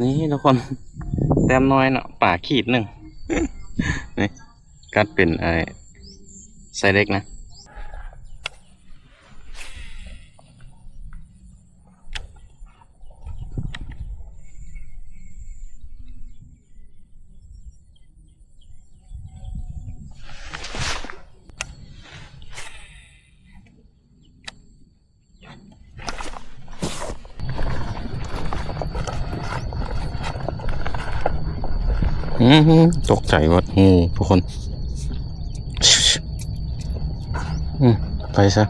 นี่ทุกคนแต้มน้อยเนาะป่าขีดหนึ่งนี่กัดเป็นไอ้ไซเล็กนะ ตกใจหมดงูทุกคนไปซะ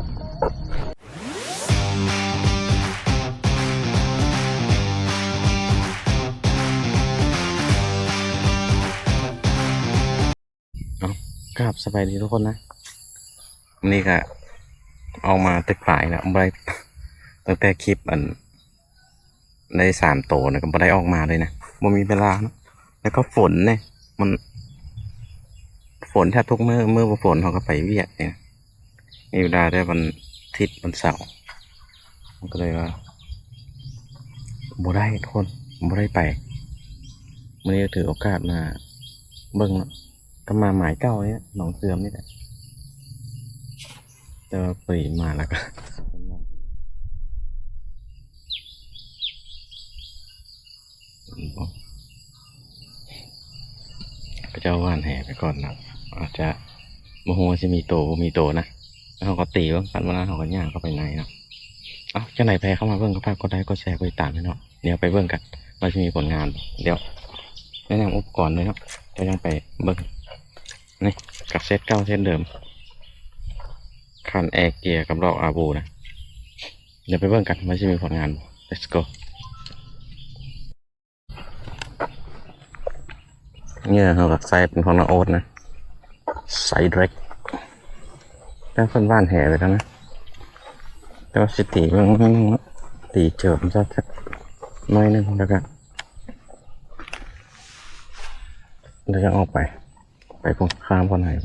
กราบสบายดีทุกคนนะ นี่ก็เอามาตึกปลายแล้วบได้ตั้งแต่คลิปอัน ได้สามโตนะก็บ่ได้ออกมาเลยนะบ่มีเวลานะ แล้วก็ฝนเนี่ย มัน ฝนแทบทุกเมื่อเมื่อฝนเขาก็ไปเวียดเนี่ยมีเวลาได้วันอาทิตย์วันเสาร์มันก็เลยว่าบ่ได้ทุกคนบ่ได้ไปวันนี้ถือโอกาสมาเบิ่งก็มาหมายเก้าเนี่ยหนองเสื่อมนี่แหละแต่ว่าปรีมาแล้วก็ ก็จะเอาว่านแห่ไปก่อนนะอาจจะโมโหจะมีโตมีโตนะแล้วเขาก็ตีว่ากันวันนั้นเขาก็ย่างเข้าไปในเนาะเอาเจ้าไหนแพ้เข้ามาเบิ่งก็ฝากกดไลค์กดแชร์กดติดตามเนาะเดี๋ยวไปเบิ่งกันว่าจะมีผลงาน เดี๋ยวแนะนำอุปกรณ์เลยเนาะจะยังไปเบิ่งนี่กับเซตเก้าเซตเดิมคันแอร์เกียร์กับรอบอาบูนะเดี๋ยวไปเบิ่งกันว่าจะมีผลงาน let's go เนี่ยเขากับไซเป็นของนาโอ๊ตนะไซเด็กแต่คนบ้านแห่ไปแล้วนะแต่ว่าสิตีมันตีเจิมซะสักน้อยหนึงแล้วก็เดี๋ยวจะออกไป ไปพงข้ามคนไหนผ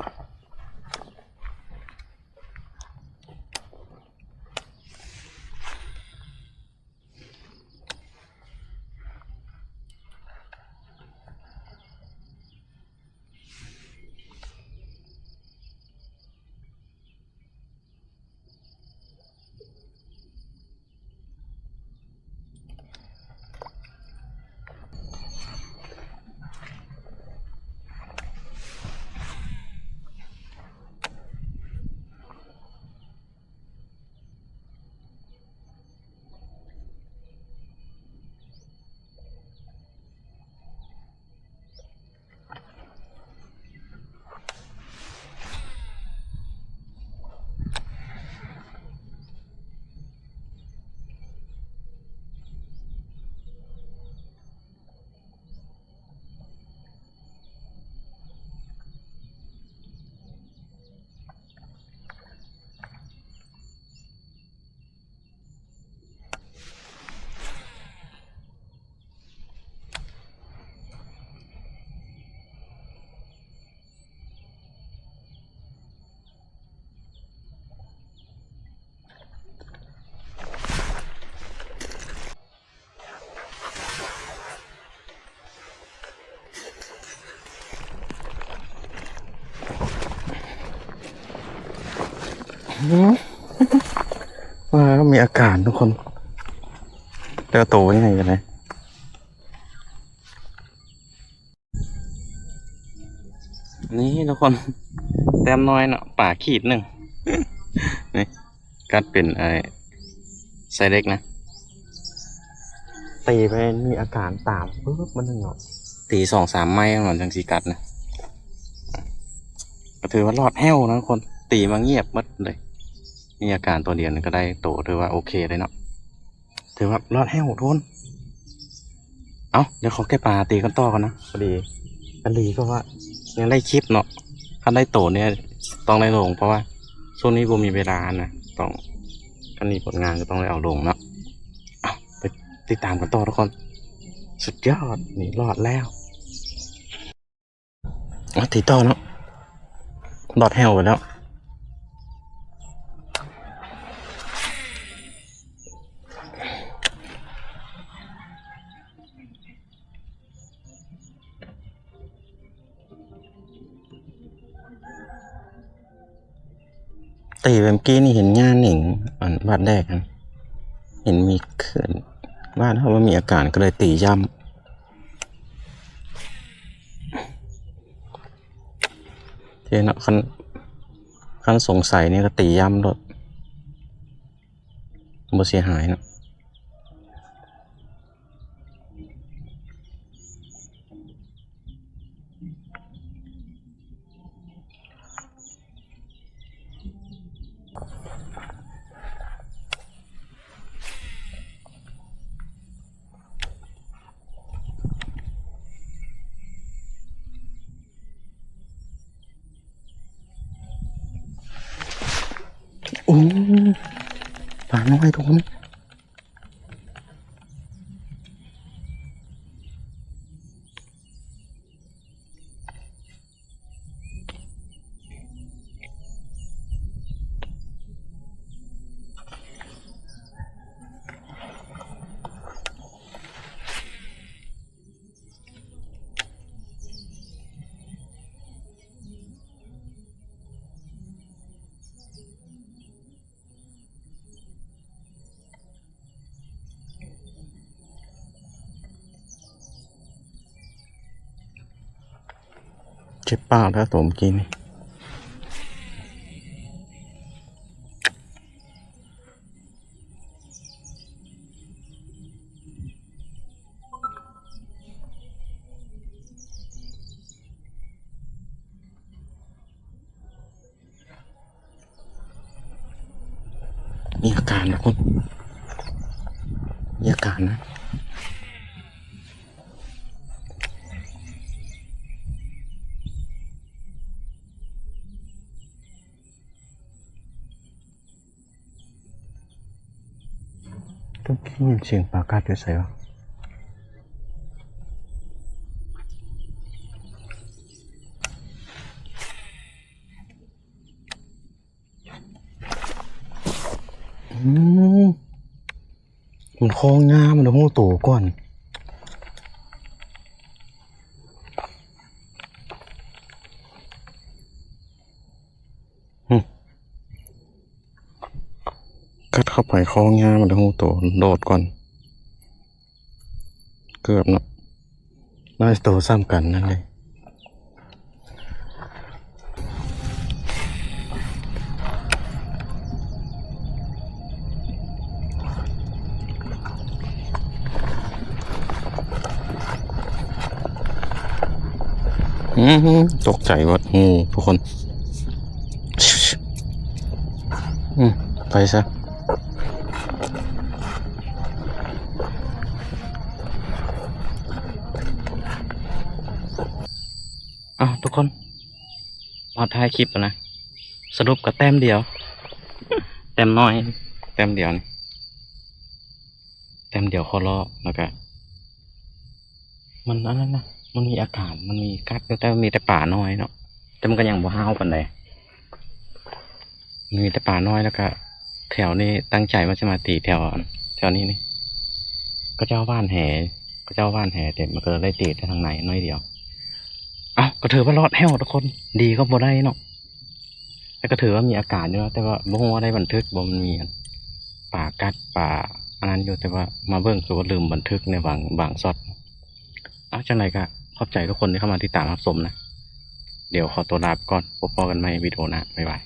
ว่าก็มีอากาศทุกคนเจอโตยังไงกันนะนี่ทุกคนแต้มน้อยเนาะป่าขีดหนึ่งนี่กัดเป็นไอ้ไซเล็กนะตีไปมีอาการตามปุ๊บมันถึงเนาะตีสองสามไม้ก่อนจังสีกัดนะก็ถือว่ารอดแห้วนะทุกคน ตีมาเงียบหมัดเลย มีอาการตัวเดียวนี่ก็ได้โตถือว่าโอเคเลยเนาะถือว่ารอดแห้วทุนเอาเดี๋ยวขอแก้ปลาตีกันต่อกันนะพอดีกันดีก็ว่ายังได้คลิปเนาะถ้าได้โตเนี่ยต้องได้ลง เพราะว่าช่วงนี้ผมมีเวลานะต้องกันมีผลงานก็ต้องได้เอาลงเนาะเอาไปติดตามกันต่อทุกคนสุดยอดนี่รอดแล้วเอตีต่อเนาะรอดแห้วไปแล้ว เมื่อกี้นี่เห็นงานหนิงอันวาดแรกนะเห็นมีเขื่อนวาดเขาว่ามีอาการก็เลยตีย่ำเนาะคันคันสงสัยนี่ก็ตีย่ำรถบ่เสียหายเนาะโอ้ ปลาน้ เจ็บปากแล้วตัวเมื่อกี้นี่มีอาการนะคุณมีอาการนะ ต้องยินเสียงปากกาดอยู่ใส่วะอืมมันคลองงามมันหูโตก่อน กัดเข้าไปคองามมันหูโตโดดก่อน เกือบเนาะน่าจะโตซ้ำกันนั่นเลยอือหือตกใจหมดงูทุกคนอืมไปซะ อ้าวทุกคนพอท้ายคลิปแล้วนะ สรุปกับแต้มเดียว แต้มน้อย แต้มเดียวนี่แต้มเดียวคอรอบแล้วก็มันอันนั้นนะมันมีอากาศมันมีกัดแต่มันมีแต่ป่าน้อยเนาะแต่มันก็ยังบ่ห้าวปานใดมันมีแต่ป่าน้อยแล้วก็ แถวนี้ตั้งใจว่าจะมาตีแถวแถวนี้นี่ก็เจ้าบ้านแห่ก็เจ้าบ้านแห่แต่มันก็ได้ตีแต่ทางไหนน้อยเดียวเอ้า ก็ถือว่ารอดแห้วทุกคน ดีก็บ่ได้เนาะแต่ก็ถือว่ามีอากาศอยู่นะแต่ว่าบ่งว่าได้บันทึกบ่มันมีป่ากัดป่าอันนั้นอยู่แต่ว่ามาเบิ่งคือว่าลืมบันทึกในบางบางซอดอ้าจังไรก็ขอบใจทุกคนที่เข้ามาติดตามรับชมนะ เดี๋ยวขอตัวลาไปก่อนพบกันใหม่วิดีโอหน้าบ๊ายบาย